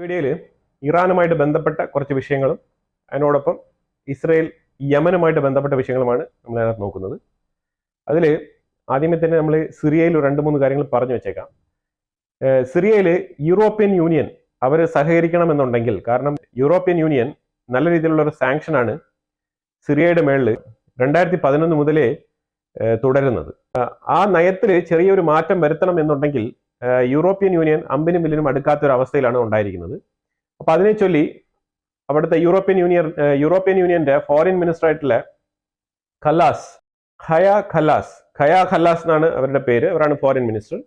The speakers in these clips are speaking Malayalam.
വീഡിയോയിൽ ഇറാനുമായിട്ട് ബന്ധപ്പെട്ട കുറച്ച് വിഷയങ്ങളും അതിനോടൊപ്പം ഇസ്രയേൽ യമനുമായിട്ട് ബന്ധപ്പെട്ട വിഷയങ്ങളുമാണ് നമ്മൾ അതിനകത്ത് നോക്കുന്നത്. അതിൽ ആദ്യമേ തന്നെ നമ്മൾ സിറിയയിൽ രണ്ട് മൂന്ന് കാര്യങ്ങൾ പറഞ്ഞു വെച്ചേക്കാം. സിറിയയിൽ യൂറോപ്യൻ യൂണിയൻ അവർ സഹകരിക്കണമെന്നുണ്ടെങ്കിൽ കാരണം യൂറോപ്യൻ യൂണിയൻ നല്ല രീതിയിലുള്ള ഒരു സാങ്ഷനാണ് സിറിയയുടെ മേളിൽ രണ്ടായിരത്തി പതിനൊന്ന് മുതലേ തുടരുന്നത്. ആ- നയത്തിൽ ചെറിയൊരു മാറ്റം വരുത്തണം എന്നുണ്ടെങ്കിൽ യൂറോപ്യൻ യൂണിയൻ അമ്പിനും മില്ലിനും അടുക്കാത്ത ഒരു അവസ്ഥയിലാണ് ഉണ്ടായിരിക്കുന്നത്. അപ്പൊ അതിനെ ചൊല്ലി അവിടുത്തെ യൂറോപ്യൻ യൂണിയൻ യൂറോപ്യൻ യൂണിയന്റെ ഫോറിൻ മിനിസ്റ്റർ ആയിട്ടുള്ള ഖലാസ് ഖയ ഖലാസ് ഖയ ഖലാസ് എന്നാണ് അവരുടെ പേര്. അവരാണ് ഫോറിൻ മിനിസ്റ്റർ.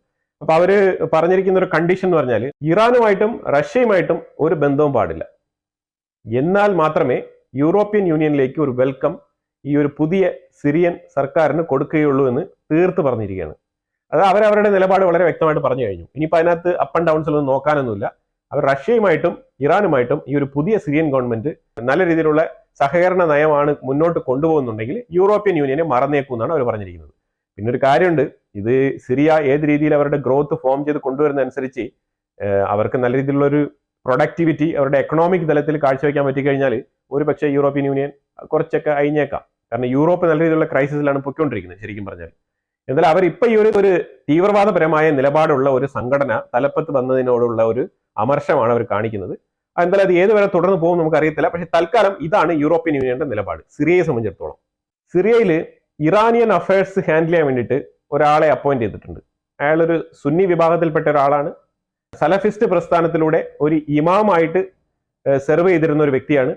അപ്പൊ അവർ പറഞ്ഞിരിക്കുന്ന ഒരു കണ്ടീഷൻ എന്ന് പറഞ്ഞാൽ ഇറാനുമായിട്ടും റഷ്യയുമായിട്ടും ഒരു ബന്ധവും പാടില്ല. എന്നാൽ മാത്രമേ യൂറോപ്യൻ യൂണിയനിലേക്ക് ഒരു വെൽക്കം ഈ ഒരു പുതിയ സിറിയൻ സർക്കാരിന് കൊടുക്കുകയുള്ളൂ എന്ന് തീർത്ത് പറഞ്ഞിരിക്കുകയാണ്. അത് അവരവരുടെ നിലപാട് വളരെ വ്യക്തമായിട്ട് പറഞ്ഞു കഴിഞ്ഞു. ഇനിയിപ്പോൾ അതിനകത്ത് അപ്പ് ആൻഡ് ഡൗൺസ് ഒന്നും നോക്കാനൊന്നുമില്ല. അവർ റഷ്യയുമായിട്ടും ഇറാനുമായിട്ടും ഈ ഒരു പുതിയ സിറിയൻ ഗവൺമെന്റ് നല്ല രീതിയിലുള്ള സഹകരണ നയമാണ് മുന്നോട്ട് കൊണ്ടുപോകുന്നുണ്ടെങ്കിൽ യൂറോപ്യൻ യൂണിയനെ മറന്നേക്കും എന്നാണ് അവർ പറഞ്ഞിരിക്കുന്നത്. പിന്നെ ഒരു കാര്യമുണ്ട്. ഇത് സിറിയ ഏത് രീതിയിൽ അവരുടെ ഗ്രോത്ത് ഫോം ചെയ്ത് കൊണ്ടുവരുന്ന അനുസരിച്ച് അവർക്ക് നല്ല രീതിയിലുള്ള ഒരു പ്രൊഡക്ടിവിറ്റി അവരുടെ എക്കണോമിക് തലത്തിൽ കാഴ്ചവെക്കാൻ പറ്റിക്കഴിഞ്ഞാൽ ഒരു പക്ഷേ യൂറോപ്യൻ യൂണിയൻ കുറച്ചൊക്കെ അഴിഞ്ഞേക്കാം. കാരണം യൂറോപ്പ് നല്ല രീതിയിലുള്ള ക്രൈസിസിലാണ് പൊയ്ക്കൊണ്ടിരിക്കുന്നത് ശരിക്കും പറഞ്ഞാൽ എന്നാൽ അവർ ഇപ്പൊ ഈ ഒരു ഒരു തീവ്രവാദപരമായ നിലപാടുള്ള ഒരു സംഘടന തലപ്പത്ത് വന്നതിനോടുള്ള ഒരു അമർഷമാണ് അവർ കാണിക്കുന്നത്. എന്തായാലും അത് ഏതുവരെ തുടർന്ന് പോകും നമുക്ക് അറിയത്തില്ല പക്ഷെ തൽക്കാലം ഇതാണ് യൂറോപ്യൻ യൂണിയന്റെ നിലപാട്. സിറിയയെ സംബന്ധിച്ചിടത്തോളം. സിറിയയിൽ ഇറാനിയൻ അഫയേഴ്സ് ഹാൻഡിൽ ചെയ്യാൻ വേണ്ടിയിട്ട് ഒരാളെ അപ്പോയിന്റ് ചെയ്തിട്ടുണ്ട്. അയാളൊരു സുന്നി വിഭാഗത്തിൽപ്പെട്ട ഒരാളാണ്. സലഫിസ്റ്റ് പ്രസ്ഥാനത്തിലൂടെ ഒരു ഇമാമായിട്ട് സെർവ് ചെയ്തിരുന്ന ഒരു വ്യക്തിയാണ്.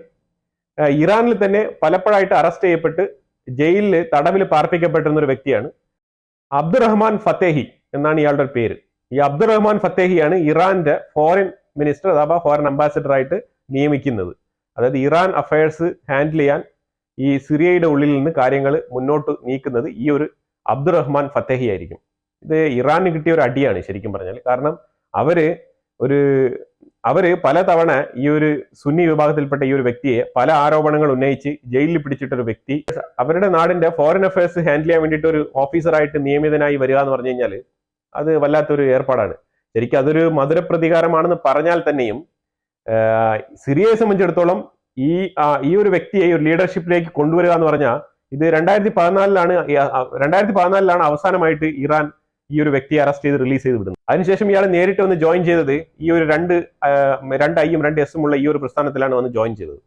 ഇറാനിൽ തന്നെ പലപ്പോഴായിട്ട് അറസ്റ്റ് ചെയ്യപ്പെട്ട് ജയിലിൽ തടവിൽ പാർപ്പിക്കപ്പെട്ടിരുന്ന ഒരു വ്യക്തിയാണ്. അബ്ദുറഹ്മാൻ ഫത്തേഹി എന്നാണ് ഇയാളുടെ പേര്. ഈ അബ്ദുറഹ്മാൻ ഫത്തേഹിയാണ് ഇറാന്റെ ഫോറിൻ മിനിസ്റ്റർ അഥവാ ഫോറിൻ അംബാസിഡർ ആയിട്ട് നിയമിക്കുന്നത്. അതായത് ഇറാൻ അഫയേഴ്സ് ഹാൻഡിൽ ചെയ്യാൻ ഈ സിറിയയുടെ ഉള്ളിൽ നിന്ന് കാര്യങ്ങൾ മുന്നോട്ട് നീക്കുന്നത് ഈ ഒരു അബ്ദുറഹ്മാൻ ഫത്തേഹി ആയിരിക്കും. ഇത് ഇറാന് കിട്ടിയ ഒരു അടിയാണ് ശരിക്കും പറഞ്ഞാൽ കാരണം അവർ ഒരു അവർ പലതവണ ഈ ഒരു സുന്നി വിഭാഗത്തിൽപ്പെട്ട ഈ ഒരു വ്യക്തിയെ പല ആരോപണങ്ങൾ ഉന്നയിച്ച് ജയിലിൽ പിടിച്ചിട്ട ഒരു വ്യക്തി. അവരുടെ നാടിന്റെ ഫോറിൻ അഫയേഴ്സ് ഹാൻഡിൽ ചെയ്യാൻ വേണ്ടിയിട്ട് ഒരു ഓഫീസറായിട്ട് നിയമിതനായി വരിക എന്ന് പറഞ്ഞു കഴിഞ്ഞാൽ അത് വല്ലാത്തൊരു ഏർപ്പാടാണ്. ശരിക്കും അതൊരു മധുര പ്രതികാരമാണെന്ന് പറഞ്ഞാൽ തന്നെയും സിറിയയെ സംബന്ധിച്ചിടത്തോളം ഈ ഈ ഒരു വ്യക്തിയെ ഒരു ലീഡർഷിപ്പിലേക്ക് കൊണ്ടുവരിക എന്ന് പറഞ്ഞാൽ ഇത് രണ്ടായിരത്തി പതിനാലിലാണ് രണ്ടായിരത്തി പതിനാലിലാണ് അവസാനമായിട്ട് ഇറാൻ ഈ ഒരു വ്യക്തിയെ അറസ്റ്റ് ചെയ്ത് റിലീസ് ചെയ്ത് വിടുന്നത് അതിനുശേഷം ഇയാൾ നേരിട്ട് വന്ന് ജോയിൻ ചെയ്തത് ഈ ഒരു രണ്ട് രണ്ട് ഐയും രണ്ട് എസും ഉള്ള ഈ ഒരു പ്രസ്ഥാനത്തിലാണ് വന്ന് ജോയിൻ ചെയ്തത്.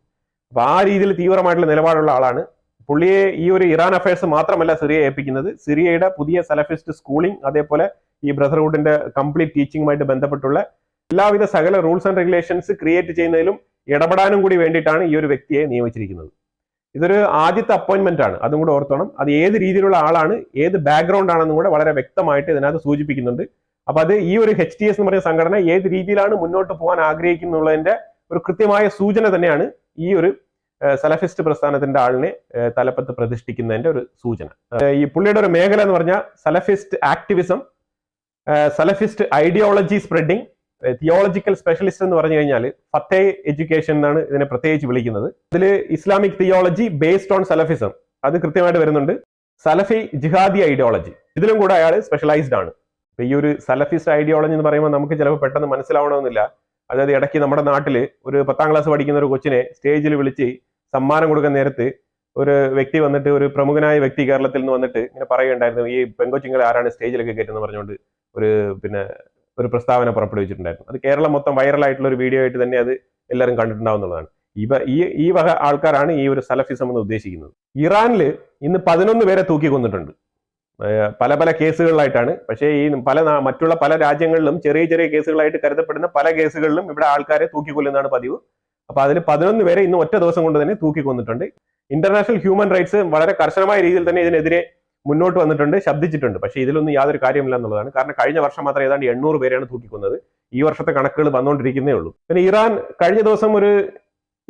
അപ്പൊ ആ രീതിയിൽ തീവ്രമായിട്ടുള്ള നിലപാടുള്ള ആളാണ്. പുള്ളിയെ ഈ ഒരു ഇറാൻ അഫയേഴ്സ് മാത്രമല്ല സിറിയയെ ഏൽപ്പിക്കുന്നത്. സിറിയയുടെ പുതിയ സലഫിസ്റ്റ് സ്കൂളിംഗ് അതേപോലെ ഈ ബ്രദർഹുഡിന്റെ കംപ്ലീറ്റ് ടീച്ചിങ്ങുമായിട്ട് ബന്ധപ്പെട്ടുള്ള എല്ലാവിധ സകല റൂൾസ് ആൻഡ് റെഗുലേഷൻസ് ക്രിയേറ്റ് ചെയ്യുന്നതിലും ഇടപെടാനും കൂടി വേണ്ടിയിട്ടാണ് ഈ ഒരു വ്യക്തിയെ നിയമിച്ചിരിക്കുന്നത്. ഇതൊരു ആദ്യത്തെ അപ്പോയിന്റ്മെന്റ് ആണ്. അതും കൂടെ ഓർത്തോണം. അത് ഏത് രീതിയിലുള്ള ആളാണ് ഏത് ബാക്ക്ഗ്രൗണ്ട് ആണെന്നും കൂടെ വളരെ വ്യക്തമായിട്ട് ഇതിനകത്ത് സൂചിപ്പിക്കുന്നുണ്ട്. അപ്പൊ അത് ഈ ഒരു എച്ച് ടി എസ് എന്ന് പറയുന്ന സംഘടന ഏത് രീതിയിലാണ് മുന്നോട്ട് പോകാൻ ആഗ്രഹിക്കുന്നുള്ളതിന്റെ ഒരു കൃത്യമായ സൂചന തന്നെയാണ് ഈ ഒരു സലഫിസ്റ്റ് പ്രസ്ഥാനത്തിന്റെ ആളിനെ തലപ്പത്ത് പ്രതിഷ്ഠിക്കുന്നതിന്റെ ഒരു സൂചന. ഈ പുള്ളിയുടെ ഒരു മേഖല എന്ന് പറഞ്ഞാൽ Salafist activism Salafist ideology spreading theological specialist എന്ന് പറഞ്ഞു കഴിഞ്ഞാൽ ഫത്തേ എഡ്യൂക്കേഷൻ എന്നാണ് ഇതിനെ പ്രത്യേകിച്ച് വിളിക്കുന്നത്. ഇതിൽ Islamic theology based on Salafism അത് കൃത്യമായിട്ട് വരുന്നുണ്ട്. സലഫി ജിഹാദി ഐഡിയോളജി ഇതിലും കൂടെ അയാൾ സ്പെഷ്യലൈസ്ഡ് ആണ്. ഇപ്പൊ ഈ ഒരു സലഫിസ്റ്റ് ഐഡിയോളജി എന്ന് പറയുമ്പോൾ നമുക്ക് ചിലപ്പോൾ പെട്ടെന്ന് മനസ്സിലാവണമെന്നില്ല. അതായത് ഇടയ്ക്ക് നമ്മുടെ നാട്ടിൽ ഒരു പത്താം ക്ലാസ് പഠിക്കുന്ന ഒരു കൊച്ചിനെ സ്റ്റേജിൽ വിളിച്ച് സമ്മാനം കൊടുക്കുന്ന നേരത്ത് ഒരു വ്യക്തി വന്നിട്ട് ഒരു പ്രമുഖനായ വ്യക്തി കേരളത്തിൽ നിന്ന് വന്നിട്ട് ഇങ്ങനെ പറയുകയുണ്ടായിരുന്നു ഈ പെങ്കൊച്ചിങ്ങളെ ആരാണ് സ്റ്റേജിലൊക്കെ കയറ്റുന്നത് പറഞ്ഞുകൊണ്ട് ഒരു പിന്നെ ഒരു പ്രസ്താവന പുറപ്പെടുവിച്ചിട്ടുണ്ടായിരുന്നു. അത് കേരളം മൊത്തം വൈറലായിട്ടുള്ള ഒരു വീഡിയോ ആയിട്ട് തന്നെ അത് എല്ലാവരും കണ്ടിട്ടുണ്ടാവുന്നതാണ് ഇവ ഈ ഈ വക ആൾക്കാരാണ് ഈ ഒരു സലഫിസം എന്ന് ഉദ്ദേശിക്കുന്നത്. ഇറാനിൽ ഇന്ന് പതിനൊന്ന് പേരെ തൂക്കി കൊന്നിട്ടുണ്ട് പല പല കേസുകളിലായിട്ടാണ്. പക്ഷേ ഈ പല മറ്റുള്ള പല രാജ്യങ്ങളിലും ചെറിയ ചെറിയ കേസുകളായിട്ട് കരുതപ്പെടുന്ന പല കേസുകളിലും ഇവിടെ ആൾക്കാരെ തൂക്കിക്കൊല്ലുന്നതാണ് പതിവ്. അപ്പൊ അതിൽ പതിനൊന്ന് പേരെ ഇന്ന് ഒറ്റ ദിവസം കൊണ്ട് തന്നെ തൂക്കിക്കൊന്നിട്ടുണ്ട്. ഇന്റർനാഷണൽ ഹ്യൂമൻ റൈറ്റ്സ് വളരെ കർശനമായ രീതിയിൽ തന്നെ ഇതിനെതിരെ മുന്നോട്ട് വന്നിട്ടുണ്ട് ശബ്ദിച്ചിട്ടുണ്ട്. പക്ഷേ ഇതിലൊന്നും യാതൊരു കാര്യമില്ല എന്നുള്ളതാണ്. കാരണം കഴിഞ്ഞ വർഷം മാത്രം ഏതാണ്ട് എണ്ണൂറ് പേരെയാണ് തൂക്കിക്കുന്നത്. ഈ വർഷത്തെ കണക്കുകൾ വന്നുകൊണ്ടിരിക്കുന്നേ ഉള്ളൂ. പിന്നെ ഇറാൻ കഴിഞ്ഞ ദിവസം ഒരു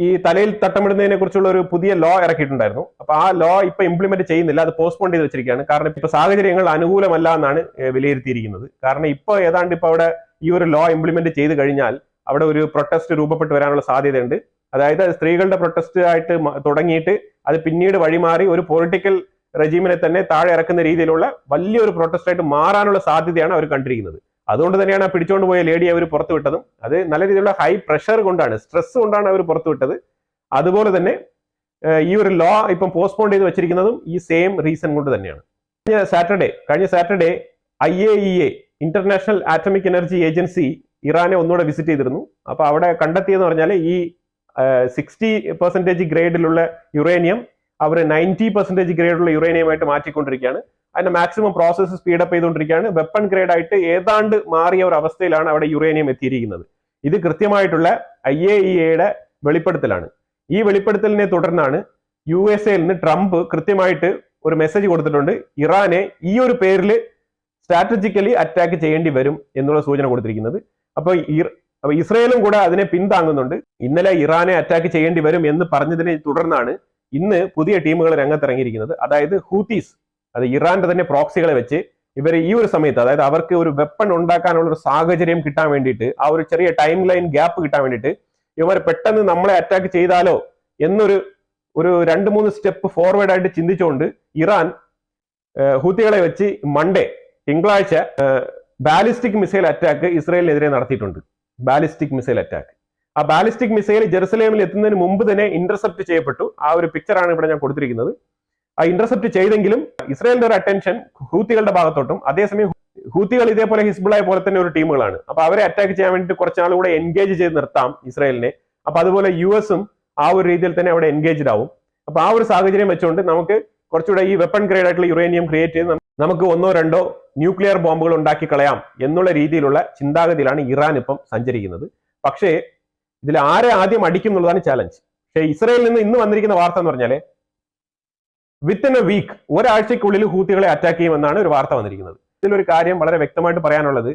ഈ തലയിൽ തട്ടമിടുന്നതിനെ കുറിച്ചുള്ള ഒരു പുതിയ ലോ ഇറക്കിയിട്ടുണ്ടായിരുന്നു. അപ്പൊ ആ ലോ ഇപ്പൊ ഇംപ്ലിമെന്റ് ചെയ്യുന്നില്ല അത് പോസ്റ്റ്പോൺ ചെയ്ത് വെച്ചിരിക്കുകയാണ്. കാരണം ഇപ്പൊ സാഹചര്യങ്ങൾ അനുകൂലമല്ല എന്നാണ് വിലയിരുത്തിയിരിക്കുന്നത്. കാരണം ഇപ്പൊ ഏതാണ്ട് ഇപ്പൊ അവിടെ ഈ ഒരു ലോ ഇംപ്ലിമെന്റ് ചെയ്ത് കഴിഞ്ഞാൽ അവിടെ ഒരു പ്രൊട്ടസ്റ്റ് രൂപപ്പെട്ട് വരാനുള്ള സാധ്യതയുണ്ട്. അതായത് സ്ത്രീകളുടെ പ്രൊട്ടസ്റ്റ് ആയിട്ട് തുടങ്ങിയിട്ട് അത് പിന്നീട് വഴിമാറി ഒരു പൊളിറ്റിക്കൽ റെജീമിനെ തന്നെ താഴെ ഇറക്കുന്ന രീതിയിലുള്ള വലിയൊരു പ്രൊട്ടസ്റ്റായിട്ട് മാറാനുള്ള സാധ്യതയാണ് അവർ കണ്ടിരിക്കുന്നത്. അതുകൊണ്ട് തന്നെയാണ് ആ പിടിച്ചുകൊണ്ട് പോയ ലേഡി അവർ പുറത്തു വിട്ടതും. അത് നല്ല രീതിയിലുള്ള ഹൈ പ്രഷർ കൊണ്ടാണ് സ്ട്രെസ് കൊണ്ടാണ് അവർ പുറത്തു വിട്ടത്. അതുപോലെ തന്നെ ഈ ഒരു ലോ ഇപ്പം പോസ്റ്റ്പോൺ ചെയ്ത് വെച്ചിരിക്കുന്നതും ഈ സെയിം റീസൺ കൊണ്ട് തന്നെയാണ്. കഴിഞ്ഞ സാറ്റർഡേ കഴിഞ്ഞ Saturday I A E A international atomic energy agency ഇറാനെ ഒന്നുകൂടെ വിസിറ്റ് ചെയ്തിരുന്നു. അപ്പൊ അവിടെ കണ്ടെത്തിയെന്ന് പറഞ്ഞാൽ ഈ സിക്സ്റ്റി പെർസെന്റേജ് ഗ്രേഡിലുള്ള യുറേനിയം അവർ നയന്റി പെർസെന്റേജ് ഗ്രേഡുള്ള യുറേനിയമായിട്ട് മാറ്റിക്കൊണ്ടിരിക്കുകയാണ്. അതിന്റെ മാക്സിമം പ്രോസസ്സ് സ്പീഡപ്പ് ചെയ്തുകൊണ്ടിരിക്കുകയാണ്. വെപ്പൺ ഗ്രേഡ് ആയിട്ട് ഏതാണ്ട് മാറിയ ഒരു അവസ്ഥയിലാണ് അവിടെ യുറേനിയം എത്തിയിരിക്കുന്നത്. ഇത് കൃത്യമായിട്ടുള്ള ഐ എ ഇ എയുടെ വെളിപ്പെടുത്തലാണ്. ഈ വെളിപ്പെടുത്തലിനെ തുടർന്നാണ് യു എസ് എയിൽ നിന്ന് ട്രംപ് കൃത്യമായിട്ട് ഒരു മെസ്സേജ് കൊടുത്തിട്ടുണ്ട്. ഇറാനെ ഈ ഒരു പേരിൽ സ്ട്രാറ്റജിക്കലി അറ്റാക്ക് ചെയ്യേണ്ടി വരും എന്നുള്ള സൂചന കൊടുത്തിരിക്കുന്നത്. അപ്പോൾ അപ്പൊ ഇസ്രയേലും കൂടെ അതിനെ പിന്താങ്ങുന്നുണ്ട്. ഇന്നലെ ഇറാനെ അറ്റാക്ക് ചെയ്യേണ്ടി വരും എന്ന് പറഞ്ഞതിനെ തുടർന്നാണ് ഇന്ന് പുതിയ ടീമുകൾ രംഗത്തിറങ്ങിയിരിക്കുന്നത്. അതായത് ഹൂത്തീസ് അത് ഇറാന്റെ തന്നെ പ്രോക്സികളെ വെച്ച് ഇവർ ഈ ഒരു സമയത്ത് അതായത് അവർക്ക് ഒരു വെപ്പൺ ഉണ്ടാക്കാനുള്ള ഒരു സാഹചര്യം കിട്ടാൻ വേണ്ടിയിട്ട് ആ ഒരു ചെറിയ ടൈം ലൈൻ ഗ്യാപ്പ് കിട്ടാൻ വേണ്ടിയിട്ട് ഇവർ പെട്ടെന്ന് നമ്മളെ അറ്റാക്ക് ചെയ്താലോ എന്നൊരു ഒരു രണ്ട് മൂന്ന് സ്റ്റെപ്പ് ഫോർവേഡ് ആയിട്ട് ചിന്തിച്ചുകൊണ്ട് ഇറാൻ ഹൂത്തികളെ വെച്ച് മൺഡേ തിങ്കളാഴ്ച ബാലിസ്റ്റിക് മിസൈൽ അറ്റാക്ക് ഇസ്രയേലിനെതിരെ നടത്തിയിട്ടുണ്ട്. ബാലിസ്റ്റിക് മിസൈൽ അറ്റാക്ക് ആ ബാലിസ്റ്റിക് മിസൈൽ ജെറുസലേമിൽ എത്തുന്നതിന് മുമ്പ് തന്നെ ഇന്റർസെപ്റ്റ് ചെയ്യപ്പെട്ടു. ആ ഒരു പിക്ചറാണ് ഇവിടെ ഞാൻ കൊടുത്തിരിക്കുന്നത്. ആ ഇന്റർസെപ്റ്റ് ചെയ്തെങ്കിലും ഇസ്രയേലിന്റെ ഒരു അറ്റൻഷൻ ഹൂത്തികളുടെ ഭാഗത്തോട്ടും അതേസമയം ഹൂത്തികൾ ഇതേപോലെ ഹിസ്ബുളായ പോലെ തന്നെ ഒരു ടീമുകളാണ്. അപ്പൊ അവരെ അറ്റാക്ക് ചെയ്യാൻ വേണ്ടിയിട്ട് കുറച്ച് നാൾ കൂടെ എൻഗേജ് ചെയ്ത് നിർത്താം ഇസ്രയേലിനെ. അപ്പൊ അതുപോലെ യു എസും ആ ഒരു രീതിയിൽ തന്നെ അവിടെ എൻഗേജ്ഡ് ആവും. അപ്പൊ ആ ഒരു സാഹചര്യം വെച്ചുകൊണ്ട് നമുക്ക് കുറച്ചുകൂടെ ഈ വെപ്പൺ ഗ്രേഡ് ആയിട്ടുള്ള യുറേനിയം ക്രിയേറ്റ് ചെയ്ത് നമുക്ക് ഒന്നോ രണ്ടോ ന്യൂക്ലിയർ ബോംബുകൾ ഉണ്ടാക്കി കളയാം എന്നുള്ള രീതിയിലുള്ള ചിന്താഗതിയിലാണ് ഇറാൻ ഇപ്പം സഞ്ചരിക്കുന്നത്. പക്ഷേ ഇതിൽ ആരെ ആദ്യം അടിക്കും എന്നുള്ളതാണ് ചാലഞ്ച് പക്ഷേ ഇസ്രയേലിൽ നിന്ന് ഇന്ന് വന്നിരിക്കുന്ന വാർത്ത എന്ന് പറഞ്ഞാൽ വിത്തിൻ എ വീക്ക് ഒരാഴ്ചക്കുള്ളിൽ ഹൂത്തികളെ അറ്റാക്ക് ചെയ്യുമെന്നാണ് ഒരു വാർത്ത വന്നിരിക്കുന്നത്. ഇതിലൊരു കാര്യം വളരെ വ്യക്തമായിട്ട് പറയാനുള്ളത്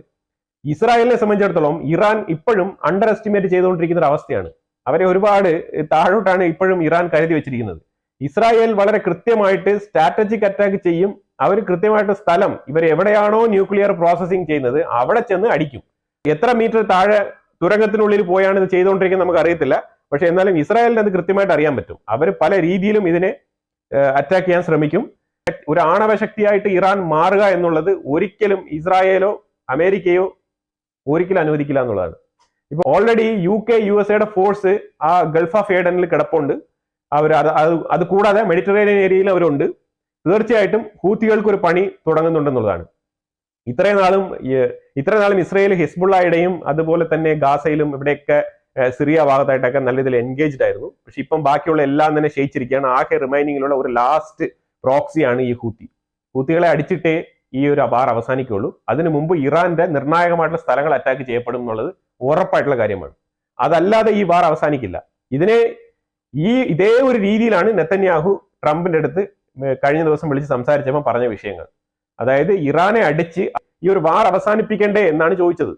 ഇസ്രായേലിനെ സംബന്ധിച്ചിടത്തോളം ഇറാൻ ഇപ്പോഴും അണ്ടർ എസ്റ്റിമേറ്റ് ചെയ്തുകൊണ്ടിരിക്കുന്ന ഒരു അവസ്ഥയാണ്. അവരെ ഒരുപാട് താഴോട്ടാണ് ഇപ്പോഴും ഇറാൻ കരുതി വെച്ചിരിക്കുന്നത്. ഇസ്രായേൽ വളരെ കൃത്യമായിട്ട് സ്ട്രാറ്റജിക് അറ്റാക്ക് ചെയ്യും. അവർ കൃത്യമായിട്ട് സ്ഥലം ഇവർ എവിടെയാണോ ന്യൂക്ലിയർ പ്രോസസ്സിംഗ് ചെയ്യുന്നത് അവിടെ ചെന്ന് അടിക്കും. എത്ര മീറ്റർ താഴെ തുരങ്കത്തിനുള്ളിൽ പോയാണ് ഇത് ചെയ്തുകൊണ്ടിരിക്കുന്നത് നമുക്ക് അറിയത്തില്ല പക്ഷെ എന്നാലും ഇസ്രായേലിന് അത് കൃത്യമായിട്ട് അറിയാൻ പറ്റും. അവർ പല രീതിയിലും ഇതിനെ അറ്റാക്ക് ചെയ്യാൻ ശ്രമിക്കും. ഒരു ആണവ ശക്തിയായിട്ട് ഇറാൻ മാറുക എന്നുള്ളത് ഒരിക്കലും ഇസ്രായേലോ അമേരിക്കയോ ഒരിക്കലും അനുവദിക്കില്ല എന്നുള്ളതാണ്. ഇപ്പൊ already U K U S എയുടെ ഫോഴ്സ് ആ ഗൾഫ് ഓഫ് ഏഡനിൽ കിടപ്പുണ്ട്. അവർ അത് അത് കൂടാതെ മെഡിറ്ററേനിയൻ ഏരിയയിൽ അവരുണ്ട്. തീർച്ചയായിട്ടും ഹൂത്തികൾക്ക് ഒരു പണി തുടങ്ങുന്നുണ്ടെന്നുള്ളതാണ്. ഇത്രയും നാളും ഇത്രയും നാളും ഇസ്രയേൽ ഹിസ്ബുള്ളയുടെയും അതുപോലെ തന്നെ ഗാസയിലും ഇവിടെയൊക്കെ സിറിയ ഭാഗത്തായിട്ടൊക്കെ നല്ല രീതിയിൽ എൻഗേജ്ഡ് ആയിരുന്നു. പക്ഷെ ഇപ്പം ബാക്കിയുള്ള എല്ലാം തന്നെ ക്ഷയിച്ചിരിക്കുകയാണ്. ആകെ റിമൈനിങ്ങിലുള്ള ഒരു ലാസ്റ്റ് പ്രോക്സിയാണ് ഈ ഹൂത്തി. ഹൂത്തികളെ അടിച്ചിട്ടേ ഈ ഒരു അപാർ അവസാനിക്കുള്ളൂ അതിനു മുമ്പ് ഇറാന്റെ നിർണായകമായിട്ടുള്ള സ്ഥലങ്ങൾ അറ്റാക്ക് ചെയ്യപ്പെടും എന്നുള്ളത് ഉറപ്പായിട്ടുള്ള കാര്യമാണ്. അതല്ലാതെ ഈ വാർ അവസാനിക്കില്ല. ഇതിനെ ഈ ഇതേ ഒരു രീതിയിലാണ് നെത്തന്യാഹു ട്രംപിന്റെ അടുത്ത് കഴിഞ്ഞ ദിവസം വിളിച്ച് സംസാരിച്ചപ്പോൾ പറഞ്ഞ വിഷയങ്ങൾ. അതായത് ഇറാനെ അടിച്ച് ഈ ഒരു വാർ അവസാനിപ്പിക്കണ്ടേ എന്നാണ് ചോദിച്ചത്.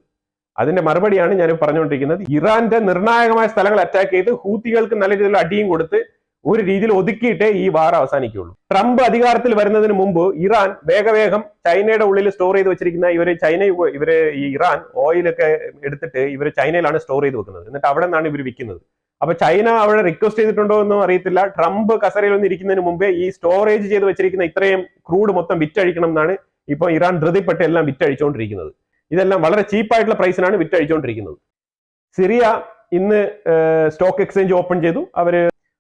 അതിന്റെ മറുപടിയാണ് ഞാൻ പറഞ്ഞുകൊണ്ടിരിക്കുന്നത്. ഇറാന്റെ നിർണായകമായ സ്ഥലങ്ങൾ അറ്റാക്ക് ചെയ്ത് ഹൂത്തികൾക്ക് നല്ല രീതിയിൽ അടിയും കൊടുത്ത് ഒരു രീതിയിൽ ഒതുക്കിയിട്ടേ ഈ വാർ അവസാനിക്കുകയുള്ളൂ. ട്രംപ് അധികാരത്തിൽ വരുന്നതിന് മുമ്പ് ഇറാൻ വേഗവേഗം ചൈനയുടെ ഉള്ളിൽ സ്റ്റോർ ചെയ്ത് വെച്ചിരിക്കുന്ന ഇവർ ചൈന ഇവർ ഈ ഇറാൻ ഓയിലൊക്കെ എടുത്തിട്ട് ഇവർ ചൈനയിലാണ് സ്റ്റോർ ചെയ്ത് വെക്കുന്നത്. എന്നിട്ട് അവിടെ നിന്നാണ് ഇവർ വിൽക്കുന്നത്. അപ്പൊ ചൈന അവിടെ റിക്വസ്റ്റ് ചെയ്തിട്ടുണ്ടോ എന്നും അറിയത്തില്ല. ട്രംപ് കസരയിൽ വന്ന് ഇരിക്കുന്നതിന് മുമ്പേ ഈ സ്റ്റോറേജ് ചെയ്ത് വെച്ചിരിക്കുന്ന ഇത്രയും ക്രൂഡ് മൊത്തം വിറ്റഴിക്കണം എന്നാണ് ഇപ്പൊ ഇറാൻ ധൃതിപ്പെട്ട് എല്ലാം വിറ്റഴിച്ചുകൊണ്ടിരിക്കുന്നത് ഇതെല്ലാം വളരെ ചീപ്പായിട്ടുള്ള പ്രൈസിനാണ് വിറ്റഴിച്ചുകൊണ്ടിരിക്കുന്നത് സിറിയ ഇന്ന് സ്റ്റോക്ക് എക്സ്ചേഞ്ച് ഓപ്പൺ ചെയ്തു. അവർ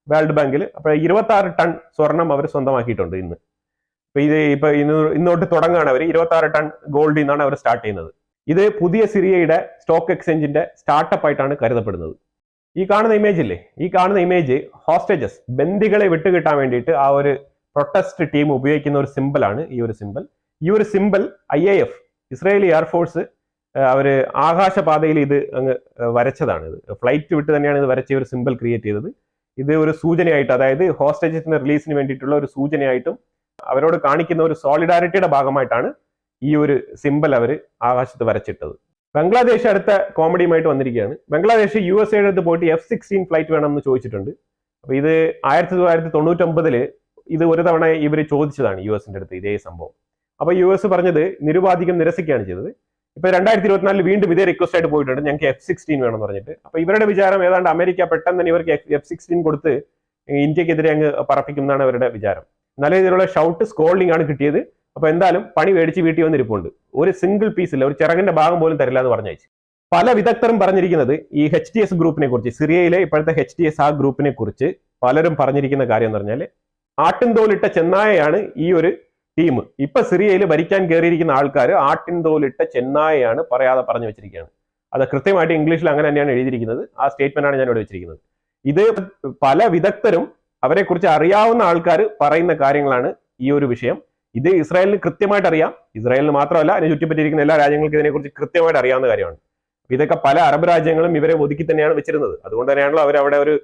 വേൾഡ് ബാങ്കിൽ. അപ്പൊ ഇരുപത്തി ആറ് ടൺ സ്വർണം അവർ സ്വന്തമാക്കിയിട്ടുണ്ട് ഇന്ന്. ഇപ്പൊ ഇത് ഇപ്പൊ ഇന്ന് ഇന്നോട്ട് തുടങ്ങുകയാണ് അവർ ഇരുപത്തി ആറ് ടൺ ഗോൾഡിൽ നിന്നാണ് അവർ സ്റ്റാർട്ട് ചെയ്യുന്നത്. ഇത് പുതിയ സിറിയയുടെ സ്റ്റോക്ക് എക്സ്ചേഞ്ചിന്റെ സ്റ്റാർട്ടപ്പ് ആയിട്ടാണ് കരുതപ്പെടുന്നത്. ഈ കാണുന്ന ഇമേജ് ഇല്ലേ? ഈ കാണുന്ന ഇമേജ് ഹോസ്റ്റേജസ് ബന്ദികളെ വിട്ടുകിട്ടാൻ വേണ്ടിയിട്ട് ആ ഒരു പ്രൊട്ടസ്റ്റ് ടീം ഉപയോഗിക്കുന്ന ഒരു സിമ്പിളാണ് ഈ ഒരു സിമ്പിൾ ഈ ഒരു simple I A F Israeli air force അവർ ആകാശപാതയിൽ ഇത് അങ്ങ് വരച്ചതാണ് ഇത്. ഫ്ലൈറ്റ് വിട്ട് തന്നെയാണ് ഇത് വരച്ച ഒരു സിമ്പിൾ ക്രിയേറ്റ് ചെയ്തത്. ഇത് ഒരു സൂചനയായിട്ട് അതായത് ഹോസ്റ്റേജസിന്റെ റിലീസിന് വേണ്ടിയിട്ടുള്ള ഒരു സൂചനയായിട്ടും അവരോട് കാണിക്കുന്ന ഒരു സോളിഡാരിറ്റിയുടെ ഭാഗമായിട്ടാണ് ഈ ഒരു സിമ്പിൾ അവർ ആകാശത്ത് വരച്ചിട്ടത്. ബംഗ്ലാദേശ് അടുത്ത കോമഡിയുമായിട്ട് വന്നിരിക്കുകയാണ്. ബംഗ്ലാദേശ് യു എസ് എയുടെ അടുത്ത് പോയിട്ട് എഫ് സിക്സ്റ്റീൻ ഫ്ലൈറ്റ് വേണമെന്ന് ചോദിച്ചിട്ടുണ്ട്. അപ്പോൾ ഇത് ആയിരത്തി തൊള്ളായിരത്തി തൊണ്ണൂറ്റൊമ്പതിൽ ഇത് ഒരു തവണ ഇവർ ചോദിച്ചതാണ് യു എസിന്റെ അടുത്ത് ഇതേ സംഭവം. അപ്പോൾ യു എസ് പറഞ്ഞത് നിരുപാധികം നിരസിക്കുകയാണ് ചെയ്തത്. ഇപ്പൊ രണ്ടായിരത്തി ഇരുപത്തിനാലിൽ വീണ്ടും ഇതേ റിക്വസ്റ്റ് ആയിട്ട് പോയിട്ടുണ്ട്. ഞങ്ങൾക്ക് എഫ് സിക്സ്റ്റീൻ വേണമെന്ന് പറഞ്ഞിട്ട്. അപ്പോൾ ഇവരുടെ വിചാരം ഏതാണ്ട് അമേരിക്ക പെട്ടെന്ന് തന്നെ ഇവർക്ക് എഫ് സിക്സ്റ്റീൻ കൊടുത്ത് ഇന്ത്യക്കെതിരെ അങ്ങ് പറപ്പിക്കും എന്നാണ് അവരുടെ വിചാരം. നല്ല രീതിയിലുള്ള ഷൗട്ട് സ്കോൾഡിംഗ് ആണ് കിട്ടിയത്. അപ്പൊ എന്തായാലും പണി മേടിച്ച് വീട്ടിൽ വന്നിരിപ്പുണ്ട്. ഒരു സിംഗിൾ പീസ് പീസില്ല ഒരു ചിറകിന്റെ ഭാഗം പോലും തരില്ല എന്ന് പറഞ്ഞയച്ചു. പല വിദഗ്ധരും പറഞ്ഞിരിക്കുന്നത് ഈ എച്ച് ടി എസ് ഗ്രൂപ്പിനെ കുറിച്ച് സിറിയയിലെ ഇപ്പോഴത്തെ എച്ച് ടി എസ് ആ ഗ്രൂപ്പിനെ കുറിച്ച് പലരും പറഞ്ഞിരിക്കുന്ന കാര്യം എന്ന് പറഞ്ഞാൽ ആട്ടിൻതോലിട്ട ചെന്നായയാണ് ഈ ഒരു ടീം. ഇപ്പൊ സിറിയയിൽ ഭരിക്കാൻ കയറിയിരിക്കുന്ന ആൾക്കാർ ആട്ടിൻതോലിട്ട ചെന്നായയാണ് പറയാതെ പറഞ്ഞു വെച്ചിരിക്കുകയാണ്. അത് കൃത്യമായിട്ട് ഇംഗ്ലീഷിൽ അങ്ങനെ തന്നെയാണ് എഴുതിയിരിക്കുന്നത്. ആ സ്റ്റേറ്റ്മെന്റ് ആണ് ഞാൻ ഇവിടെ വെച്ചിരിക്കുന്നത്. ഇത് പല വിദഗ്ധരും അവരെക്കുറിച്ച് അറിയാവുന്ന ആൾക്കാർ പറയുന്ന കാര്യങ്ങളാണ് ഈ ഒരു വിഷയം. ഇത് ഇസ്രായേലിന് കൃത്യമായിട്ട് അറിയാം. ഇസ്രായേലിന് മാത്രമല്ല അതിനെ ചുറ്റിപ്പറ്റിയിരിക്കുന്ന എല്ലാ രാജ്യങ്ങൾക്കും ഇതിനെക്കുറിച്ച് കൃത്യമായിട്ട് അറിയാവുന്ന കാര്യമാണ്. ഇതൊക്കെ പല അറബ് രാജ്യങ്ങളും ഇവരെ ഒതുക്കി തന്നെയാണ് വെച്ചിരുന്നത്. അതുകൊണ്ട് തന്നെയാണല്ലോ അവർ അവിടെ ഒരു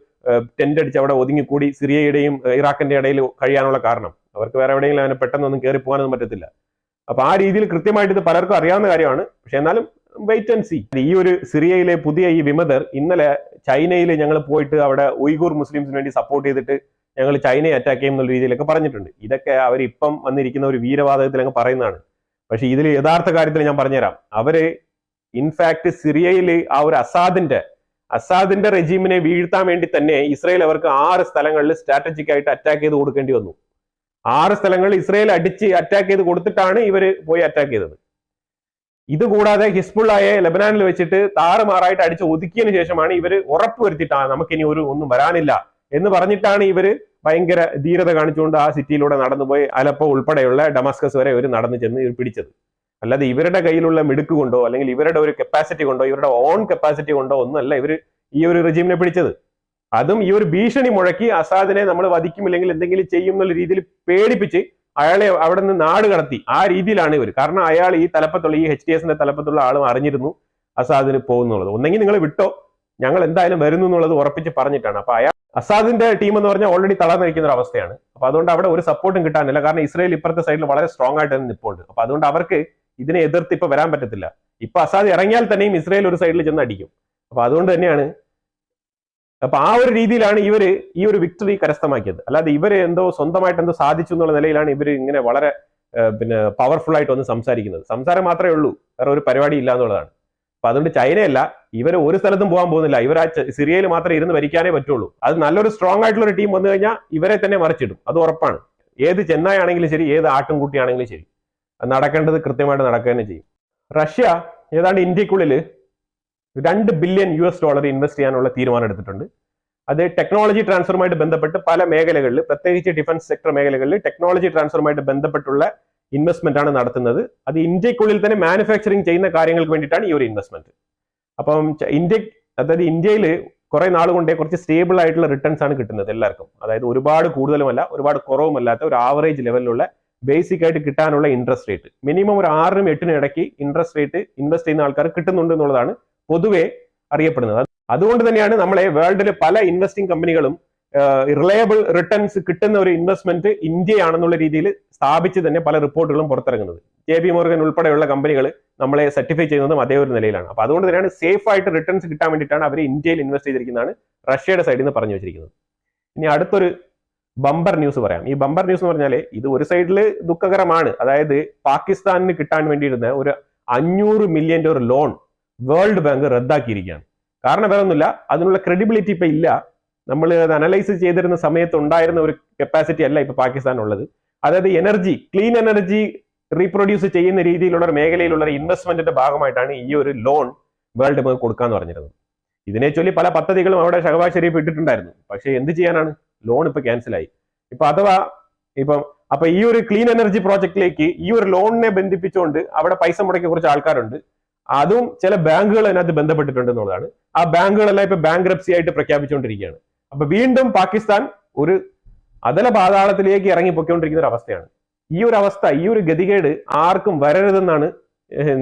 ടെന്റ് അടിച്ച് അവിടെ ഒതുങ്ങിക്കൂടി സിറിയയുടെയും ഇറാഖിന്റെ ഇടയിൽ കഴിയാനുള്ള കാരണം. അവർക്ക് വേറെ എവിടെയെങ്കിലും പെട്ടെന്ന് പെട്ടെന്നൊന്നും കയറി പോകാനൊന്നും പറ്റത്തില്ല. അപ്പൊ ആ രീതിയിൽ കൃത്യമായിട്ട് ഇത് പലർക്കും അറിയാവുന്ന കാര്യമാണ്. പക്ഷെ എന്നാലും വെയിറ്റ് ആൻഡ് സി ഈ ഒരു സിറിയയിലെ പുതിയ ഈ വിമതർ ഇന്നലെ ചൈനയിൽ ഞങ്ങൾ പോയിട്ട് അവിടെ ഉയ്ഗൂർ മുസ്ലിംസിന് വേണ്ടി സപ്പോർട്ട് ചെയ്തിട്ട് ഞങ്ങൾ ചൈനയെ അറ്റാക്ക് ചെയ്യും എന്നുള്ള രീതിയിലൊക്കെ പറഞ്ഞിട്ടുണ്ട്. ഇതൊക്കെ അവർ ഇപ്പം വന്നിരിക്കുന്ന ഒരു വീരവാദത്തിൽ അങ്ങ് പറയുന്നതാണ്. പക്ഷെ ഇതിൽ യഥാർത്ഥ കാര്യത്തിൽ ഞാൻ പറഞ്ഞുതരാം. അവർ ഇൻഫാക്ട് സിറിയയിൽ ആ ഒരു അസാദിന്റെ അസാദിന്റെ റെജീമിനെ വീഴ്ത്താൻ വേണ്ടി തന്നെ ഇസ്രയേൽ അവർക്ക് ആറ് സ്ഥലങ്ങളിൽ സ്ട്രാറ്റജിക് ആയിട്ട് അറ്റാക്ക് ചെയ്ത് കൊടുക്കേണ്ടി വന്നു. ആറ് സ്ഥലങ്ങളിൽ ഇസ്രയേൽ അടിച്ച് അറ്റാക്ക് ചെയ്ത് കൊടുത്തിട്ടാണ് ഇവർ പോയി അറ്റാക്ക് ചെയ്തത്. ഇതുകൂടാതെ കൂടാതെ ഹിസ്ബുള്ളായെ ലബനാനിൽ വെച്ചിട്ട് താറുമാറായിട്ട് അടിച്ച് ഒതുക്കിയതിനു ശേഷമാണ് ഇവർ ഉറപ്പ് വരുത്തിയിട്ടാണ് നമുക്കിനി ഒരു ഒന്നും വരാനില്ല എന്ന് പറഞ്ഞിട്ടാണ് ഇവർ ഭയങ്കര ധീരത കാണിച്ചുകൊണ്ട് ആ സിറ്റിയിലൂടെ നടന്നുപോയി അലപ്പോ ഉൾപ്പെടെയുള്ള ഡമാസ്കസ് വരെ ഇവർ നടന്നു ചെന്ന് ഇവർ പിടിച്ചത്. അല്ലാതെ ഇവരുടെ കയ്യിലുള്ള മിടുക്ക് കൊണ്ടോ അല്ലെങ്കിൽ ഇവരുടെ ഒരു കപ്പാസിറ്റി കൊണ്ടോ ഇവരുടെ ഓൺ കപ്പാസിറ്റി കൊണ്ടോ ഒന്നല്ല ഇവർ ഈ ഒരു റെജീമിനെ പിടിച്ചത്. അതും ഈ ഒരു ഭീഷണി മുഴക്കി അസാദിനെ നമ്മൾ വധിക്കുമില്ലെങ്കിൽ എന്തെങ്കിലും ചെയ്യും എന്നുള്ള രീതിയിൽ പേടിപ്പിച്ച് അയാളെ അവിടെ നിന്ന് നാട് കടത്തി. ആ രീതിയിലാണ് ഇവർ കാരണം അയാൾ ഈ തലപ്പത്തുള്ള ഈ എച്ച് ഡി എസിന്റെ തലപ്പത്തുള്ള ആളും അറിഞ്ഞിരുന്നു അസാദിന് പോകുന്നുള്ളത്. ഒന്നെങ്കിൽ നിങ്ങൾ വിട്ടോ. ഞങ്ങൾ എന്തായാലും വരുന്നു എന്നുള്ളത് ഉറപ്പിച്ച് പറഞ്ഞിട്ടാണ്. അപ്പൊ അയാൾ അസാദിന്റെ ടീം എന്ന് പറഞ്ഞാൽ ഓൾറെഡി തളർന്നിരിക്കുന്ന ഒരു അവസ്ഥയാണ്. അപ്പൊ അതുകൊണ്ട് അവിടെ ഒരു സപ്പോർട്ടും കിട്ടാനില്ല. കാരണം ഇസ്രയേൽ ഇപ്പുറത്തെ സൈഡിൽ വളരെ സ്ട്രോങ് ആയിട്ട് തന്നെ നിൽപ്പുണ്ട് അപ്പൊ അതുകൊണ്ട് അവർക്ക് ഇതിനെ എതിർത്ത് ഇപ്പൊ വരാൻ പറ്റത്തില്ല. ഇപ്പൊ അസാദ് ഇറങ്ങിയാൽ തന്നെയും ഇസ്രയേൽ ഒരു സൈഡിൽ ചെന്ന് അടിക്കും. അപ്പൊ അതുകൊണ്ട് തന്നെയാണ് അപ്പൊ ആ ഒരു രീതിയിലാണ് ഇവർ ഈ ഒരു വിക്ടറി കരസ്ഥമാക്കിയത്. അല്ലാതെ ഇവർ എന്തോ സ്വന്തമായിട്ട് എന്തോ സാധിച്ചു എന്നുള്ള നിലയിലാണ് ഇവർ ഇങ്ങനെ വളരെ പിന്നെ പവർഫുൾ ആയിട്ട് ഒന്ന് സംസാരിക്കുന്നത്. സംസാരം മാത്രമേ ഉള്ളൂ. വേറെ ഒരു പരിപാടി ഇല്ല എന്നുള്ളതാണ്. അപ്പൊ അതുകൊണ്ട് ചൈനയല്ല ഇവർ ഒരു സ്ഥലത്തും പോകാൻ പോകുന്നില്ല. ഇവർ ആ സിറിയയിൽ മാത്രമേ ഇരുന്ന് ഭരിക്കാനേ പറ്റുള്ളൂ. അത് നല്ലൊരു സ്ട്രോങ് ആയിട്ടുള്ള ഒരു ടീം വന്നു കഴിഞ്ഞാൽ ഇവരെ തന്നെ മറിച്ചിടും. അത് ഉറപ്പാണ്. ഏത് ചെന്നൈ ആണെങ്കിലും ശരി ഏത് ആട്ടിൻകുട്ടിയാണെങ്കിലും ശരി. നടക്കേണ്ടത് കൃത്യമായിട്ട് നടക്കുക തന്നെ ചെയ്യും. റഷ്യ ഏതാണ്ട് ഇന്ത്യക്കുള്ളിൽ രണ്ട് billion U S dollar invest ചെയ്യാനുള്ള തീരുമാനം എടുത്തിട്ടുണ്ട്. അത് ടെക്നോളജി ട്രാൻസ്ഫറുമായിട്ട് ബന്ധപ്പെട്ട് പല മേഖലകളിൽ പ്രത്യേകിച്ച് ഡിഫൻസ് സെക്ടർ മേഖലകളിൽ ടെക്നോളജി ട്രാൻസ്ഫറുമായിട്ട് ബന്ധപ്പെട്ടുള്ള ഇൻവെസ്റ്റ്മെന്റ് ആണ് നടത്തുന്നത്. അത് ഇന്ത്യക്കുള്ളിൽ തന്നെ മാനുഫാക്ചറിങ് ചെയ്യുന്ന കാര്യങ്ങൾക്ക് വേണ്ടിയിട്ടാണ് ഈ ഒരു ഇൻവെസ്റ്റ്മെന്റ് അപ്പം ഇന്ത്യ അതായത് ഇന്ത്യയിൽ കുറെ നാൾ കൊണ്ടേ കുറച്ച് സ്റ്റേബിൾ ആയിട്ടുള്ള റിട്ടേൺസ് ആണ് കിട്ടുന്നത് എല്ലാവർക്കും. അതായത് ഒരുപാട് കൂടുതലുമല്ല ഒരുപാട് കുറവുമല്ലാത്ത ഒരു ആവറേജ് ലെവലിലുള്ള ബേസിക് ആയിട്ട് കിട്ടാനുള്ള ഇൻട്രസ്റ്റ് റേറ്റ് മിനിമം ഒരു ആറിനും എട്ടിനും ഇടയ്ക്ക് ഇൻട്രസ്റ്റ് റേറ്റ് ഇൻവെസ്റ്റ് ചെയ്യുന്ന ആൾക്കാർ കിട്ടുന്നുണ്ട് എന്നുള്ളതാണ് പൊതുവെ അറിയപ്പെടുന്നത്. അതുകൊണ്ട് തന്നെയാണ് നമ്മളെ വേൾഡിലെ പല ഇൻവെസ്റ്റിംഗ് കമ്പനികളും റിലയബിൾ റിട്ടേൺസ് കിട്ടുന്ന ഒരു ഇൻവെസ്റ്റ്മെന്റ് ഇന്ത്യയാണെന്നുള്ള രീതിയിൽ സ്ഥാപിച്ച് തന്നെ പല റിപ്പോർട്ടുകളും പുറത്തിറങ്ങുന്നത്. ജെ ബി മോർഗൻ ഉൾപ്പെടെയുള്ള കമ്പനികൾ നമ്മളെ സർട്ടിഫൈ ചെയ്യുന്നതും അതേ ഒരു നിലയിലാണ്. അപ്പൊ അതുകൊണ്ട് തന്നെയാണ് സേഫ് ആയിട്ട് റിട്ടേൺസ് കിട്ടാൻ വേണ്ടിയിട്ടാണ് അവർ ഇന്ത്യയിൽ ഇൻവെസ്റ്റ് ചെയ്തിരിക്കുന്നതാണ് റഷ്യയുടെ സൈഡിൽ നിന്ന് പറഞ്ഞു വെച്ചിരിക്കുന്നത്. ഇനി അടുത്തൊരു ബമ്പർ ന്യൂസ് പറയാം. ഈ ബമ്പർ ന്യൂസ് എന്ന് പറഞ്ഞാൽ ഇത് ഒരു സൈഡിൽ ദുഃഖകരമാണ്. അതായത് പാകിസ്ഥാനിന് കിട്ടാൻ വേണ്ടിയിരുന്ന ഒരു അഞ്ഞൂറ് മില്യന്റെ ഒരു ലോൺ വേൾഡ് ബാങ്ക് റദ്ദാക്കിയിരിക്കുകയാണ്. കാരണം വേറെ ഒന്നുമില്ല അതിനുള്ള ക്രെഡിബിലിറ്റി ഇപ്പൊ ഇല്ല. നമ്മൾ അത് അനലൈസ് ചെയ്തിരുന്ന സമയത്ത് ഉണ്ടായിരുന്ന ഒരു കപ്പാസിറ്റി അല്ല ഇപ്പൊ പാകിസ്ഥാൻ ഉള്ളത് അതായത് എനർജി ക്ലീൻ എനർജി റീപ്രൊഡ്യൂസ് ചെയ്യുന്ന രീതിയിലുള്ള ഒരു മേഖലയിലുള്ള ഒരു ഇൻവെസ്റ്റ്മെന്റിന്റെ ഭാഗമായിട്ടാണ് ഈ ഒരു ലോൺ വേൾഡ് ബാങ്ക് കൊടുക്കാന്ന് പറഞ്ഞിരുന്നത്. ഇതിനെ ചൊല്ലി പല പദ്ധതികളും അവിടെ ഷഹബാസ് ഷെരീഫ് ഇട്ടിട്ടുണ്ടായിരുന്നു. പക്ഷേ എന്ത് ചെയ്യാനാണ്? ലോൺ ഇപ്പൊ ക്യാൻസലായി ഇപ്പൊ അഥവാ ഇപ്പം അപ്പൊ ഈ ഒരു ക്ലീൻ എനർജി പ്രോജക്റ്റിലേക്ക് ഈ ഒരു ലോണിനെ ബന്ധിപ്പിച്ചുകൊണ്ട് അവിടെ പൈസ മുടക്കിയ കുറച്ച് ആൾക്കാരുണ്ട്. അതും ചില ബാങ്കുകൾ അതിനകത്ത് ബന്ധപ്പെട്ടിട്ടുണ്ട് എന്നുള്ളതാണ്. ആ ബാങ്കുകളെല്ലാം ഇപ്പൊ ബാങ്ക്രപ്സി ആയിട്ട് പ്രഖ്യാപിച്ചുകൊണ്ടിരിക്കുകയാണ്. അപ്പൊ വീണ്ടും പാകിസ്ഥാൻ ഒരു അതല പാതാളത്തിലേക്ക് ഇറങ്ങി പൊയ്ക്കൊണ്ടിരിക്കുന്ന ഒരു അവസ്ഥയാണ്. ഈ ഒരു അവസ്ഥ ഈ ഒരു ഗതികേട് ആർക്കും വരരുതെന്നാണ്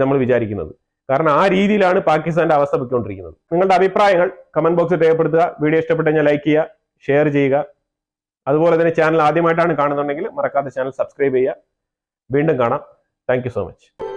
നമ്മൾ വിചാരിക്കുന്നത്. കാരണം ആ രീതിയിലാണ് പാകിസ്ഥാന്റെ അവസ്ഥ പൊയ്ക്കൊണ്ടിരിക്കുന്നത്. നിങ്ങളുടെ അഭിപ്രായങ്ങൾ കമന്റ് ബോക്സിൽ രേഖപ്പെടുത്തുക. വീഡിയോ ഇഷ്ടപ്പെട്ടു കഴിഞ്ഞാൽ ലൈക്ക് ചെയ്യുക ഷെയർ ചെയ്യുക. അതുപോലെ തന്നെ ചാനൽ ആദ്യമായിട്ടാണ് കാണുന്നുണ്ടെങ്കിൽ മറക്കാതെ ചാനൽ സബ്സ്ക്രൈബ് ചെയ്യുക. വീണ്ടും കാണാം. Thank so much